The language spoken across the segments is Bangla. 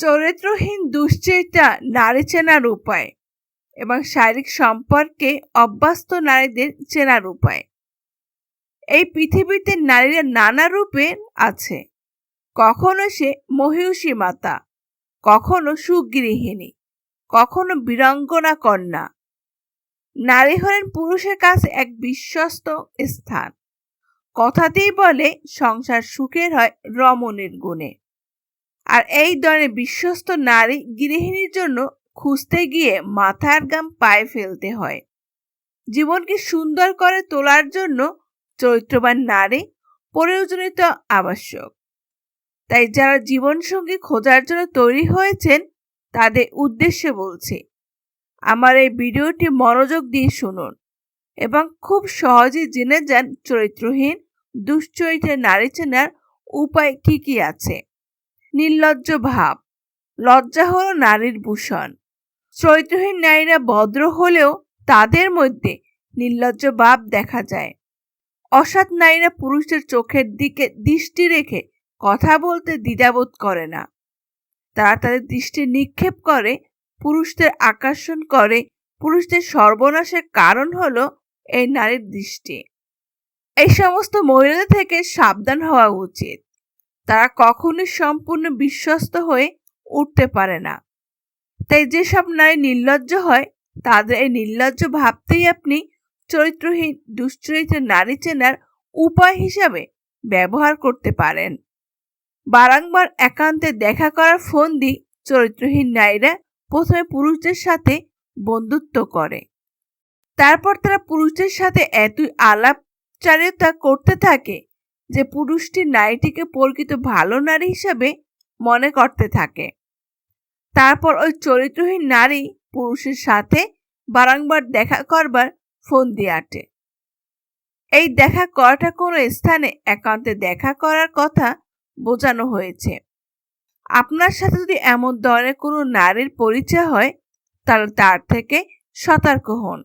চরিত্রহীন দুশ্চরিত্রা নারী চেনার উপায় এবং শারীরিক সম্পর্কে অভ্যস্ত নারীদের চেনার উপায়। এই পৃথিবীতে নারীরা নানা রূপের আছে। কখনো সে মহিষী মাতা, কখনো সুগৃহিণী, কখনো বীরাঙ্গনা কন্যা। নারী হলেন পুরুষের কাছে এক বিশ্বস্ত স্থান। কথাতেই বলে, সংসার সুখের হয় রমণীর গুণে। আর এই ধরনের বিশ্বস্ত নারী গৃহিণীর জন্য খুঁজতে গিয়ে মাথার গাম পায়ে ফেলতে হয়। জীবনকে সুন্দর করে তোলার জন্য চরিত্রবান নারী প্রয়োজনীয়তা আবশ্যক। তাই যারা জীবনসঙ্গী খোঁজার জন্য তৈরি হয়েছেন, তাদের উদ্দেশ্যে বলছি, আমার এই ভিডিওটি মনোযোগ দিয়ে শুনুন এবং খুব সহজেই জেনে যান চরিত্রহীন, দুশ্চরিত্রের নারী চেনার উপায় কি কি আছে। নির্লজ্জ ভাব। লজ্জা হল নারীর ভূষণ। চরিত্রহীন নারীরা ভদ্র হলেও তাদের মধ্যে নির্লজ্জ ভাব দেখা যায়। অসৎ নারীরা পুরুষদের চোখের দিকে দৃষ্টি রেখে কথা বলতে দ্বিধাবোধ করে না। তারা তাদের দৃষ্টি নিক্ষেপ করে, পুরুষদের আকর্ষণ করে। পুরুষদের সর্বনাশের কারণ হল এই নারীর দৃষ্টি। এই সমস্ত মহিলাদের থেকে সাবধান হওয়া উচিত। তারা কখনোই সম্পূর্ণ বিশ্বস্ত হয়ে উঠতে পারে না। তাই যেসব নারী নির্লজ্জ হয়, তাদের এই নির্লজ্জ ভাবতেই আপনি চরিত্রহীন দুশ্চরিত্রের নারী চেনার উপায় হিসাবে ব্যবহার করতে পারেন। বারংবার একান্তে দেখা করার ফোন দি চরিত্রহীন নারীরা প্রথমে পুরুষদের সাথে বন্ধুত্ব করে। তারপর তারা পুরুষদের সাথে এতই আলাপচারিতা করতে থাকে যে পুরুষটি নারীটিকে প্রকৃত ভালো নারী হিসাবে মনে করতে থাকে। তারপর ওই চরিত্রহীন নারী পুরুষের সাথে বারংবার দেখা করবার ফোন দিয়ে আটে। এই দেখা করাটা কোনো স্থানে একান্তে দেখা করার কথা বোঝানো হয়েছে। আপনার সাথে যদি এমন ধরনের কোনো নারীর পরিচয় হয়, তাহলে তার থেকে সতর্ক হন।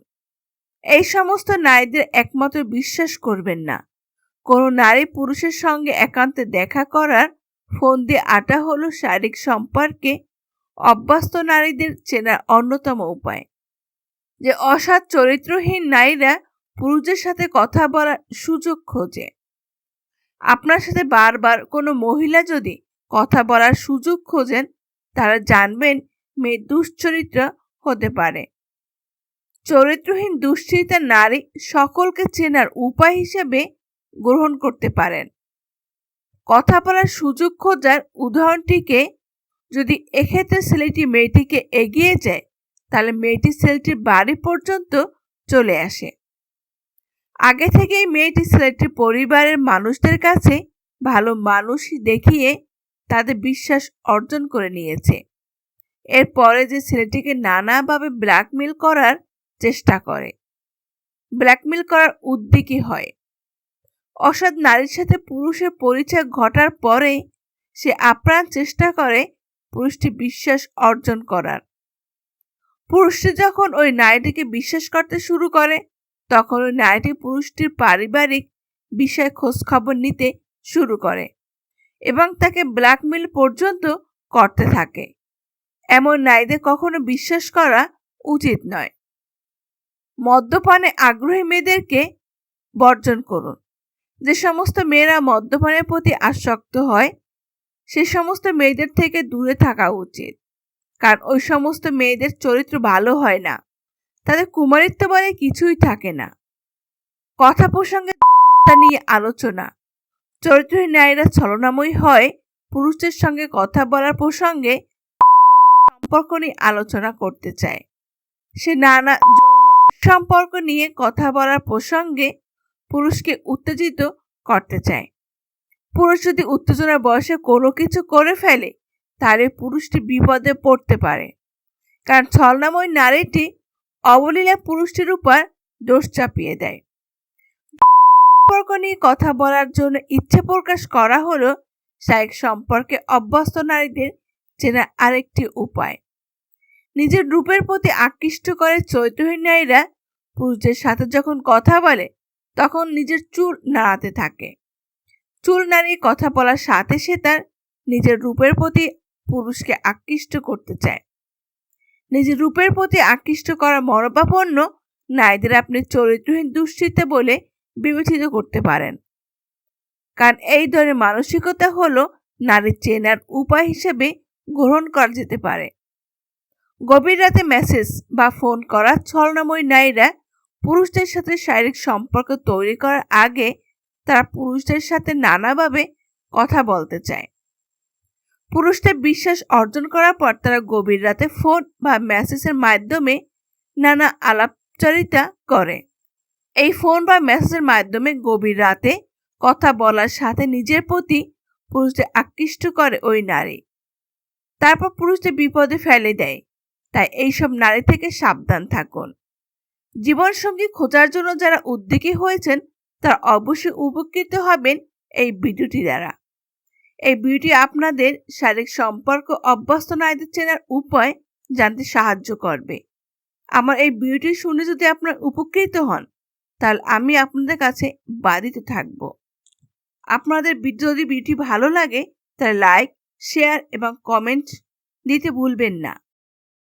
এই সমস্ত নারীদের একমাত্র বিশ্বাস করবেন না। কোনো নারী পুরুষের সঙ্গে একান্তে দেখা করার ফোন দিয়ে আটা হলো শারীরিক সম্পর্কে অভ্যস্ত নারীদের চেনার অন্যতম উপায়। যে অসৎ চরিত্রহীন নারীরা পুরুষের সাথে কথা বলার সুযোগ খোঁজে। আপনার সাথে বারবার কোনো মহিলা যদি কথা বলার সুযোগ খোঁজেন, তারা জানবেন মেয়ে দুশ্চরিত্র হতে পারে। চরিত্রহীন দুশ্চিন্তা নারী সকলকে চেনার উপায় হিসেবে গ্রহণ করতে পারেন। কথা বলার সুযোগ খোঁজার উদাহরণটিকে যদি এক্ষেত্রে ছেলেটি মেয়েটিকে এগিয়ে যায়, তাহলে মেয়েটি ছেলেটির বাড়ি পর্যন্ত চলে আসে। আগে থেকেই মেয়েটি ছেলেটির পরিবারের মানুষদের কাছে ভালো মানুষ দেখিয়ে তাদের বিশ্বাস অর্জন করে নিয়েছে। এরপরে যে ছেলেটিকে নানাভাবে ব্ল্যাকমেল করার চেষ্টা করে। ব্ল্যাকমেল করার উদ্যোগী হয়। অসৎ নারীর সাথে পুরুষের পরিচয় ঘটার পরে সে আপ্রাণ চেষ্টা করে পুরুষটি বিশ্বাস অর্জন করার। পুরুষটি যখন ওই নারীটিকে বিশ্বাস করতে শুরু করে, তখন ওই নারীটি পুরুষটির পারিবারিক বিষয়ে খোঁজখবর নিতে শুরু করে এবং তাকে ব্ল্যাকমেল পর্যন্ত করতে থাকে। এমন নারীদের কখনো বিশ্বাস করা উচিত নয়। মদ্যপানে আগ্রহী মেয়েদেরকে বর্জন করুন। যে সমস্ত মেয়েরা মদ্যপানের প্রতি আসক্ত হয়, সে সমস্ত মেয়েদের থেকে দূরে থাকা উচিত। কারণ ওই সমস্ত মেয়েদের চরিত্র ভালো হয় না। তাদের কুমারিত্ব বলে কিছুই থাকে না। কথা প্রসঙ্গে তা নিয়ে আলোচনা। চরিত্রহীন নারীরা ছলনাময়ী হয়, পুরুষদের সঙ্গে কথা বলার প্রসঙ্গে সম্পর্ক নিয়ে আলোচনা করতে চায়। সে নানা সম্পর্ক নিয়ে কথা বলার প্রসঙ্গে পুরুষকে উত্তেজিত করতে চায়। পুরুষ যদি উত্তেজনার বয়সে কোনো কিছু করে ফেলে, তাহলে পুরুষটি বিপদে পড়তে পারে। কারণ ছলনাময় নারীটি অবলীলা পুরুষটির উপর দোষ চাপিয়ে দেয়। সম্পর্ক নিয়ে কথা বলার জন্য ইচ্ছে প্রকাশ করা হলো শারীরিক সম্পর্কে অভ্যস্ত নারীদের চেনা আরেকটি উপায়। নিজের রূপের প্রতি আকৃষ্ট করে চৈত্রহীন নারীরা পুরুষদের সাথে যখন কথা বলে তখন নিজের চুল নাড়াতে থাকে। চুল নাড়িয়ে কথা বলার সাথে সে তার নিজের রূপের প্রতি পুরুষকে আকৃষ্ট করতে চায়। নিজের রূপের প্রতি আকৃষ্ট করা মরবাপন্ন নারীদের আপনি চরিত্রহীন দুশ্চিন্তা বলে বিবেচিত করতে পারেন। কারণ এই ধরনের মানসিকতা হলো নারী চেনার উপায় হিসেবে গ্রহণ করা যেতে পারে। গভীর রাতে মেসেজ বা ফোন করা ছলনাময়ী নারীরা পুরুষদের সাথে শারীরিক সম্পর্ক তৈরি করার আগে তারা পুরুষদের সাথে নানাভাবে কথা বলতে চায়। পুরুষদের বিশ্বাস অর্জন করার পর তারা গভীর রাতে ফোন বা মেসেজের মাধ্যমে নানা আলাপচারিতা করে। এই ফোন বা মেসেজের মাধ্যমে গভীর রাতে কথা বলার সাথে নিজের প্রতি পুরুষদের আকৃষ্ট করে ওই নারী। তারপর পুরুষদের বিপদে ফেলে দেয়। তাই এইসব নারী থেকে সাবধান থাকুন। জীবনসঙ্গী খোঁজার জন্য যারা উদ্যোগী হয়েছেন, তারা অবশ্যই উপকৃত হবেন এই ভিডিওটি দ্বারা। এই ভিডিওটি আপনাদের শারীরিক সম্পর্ক অভ্যস্ত নারীদের চেনার উপায় জানতে সাহায্য করবে। আমার এই ভিডিওটি শুনে যদি আপনার উপকৃত হন, তাহলে আমি আপনাদের কাছে বাধিত থাকব। আপনাদের যদি ভিডিওটি ভালো লাগে, তাহলে লাইক, শেয়ার এবং কমেন্ট দিতে ভুলবেন না।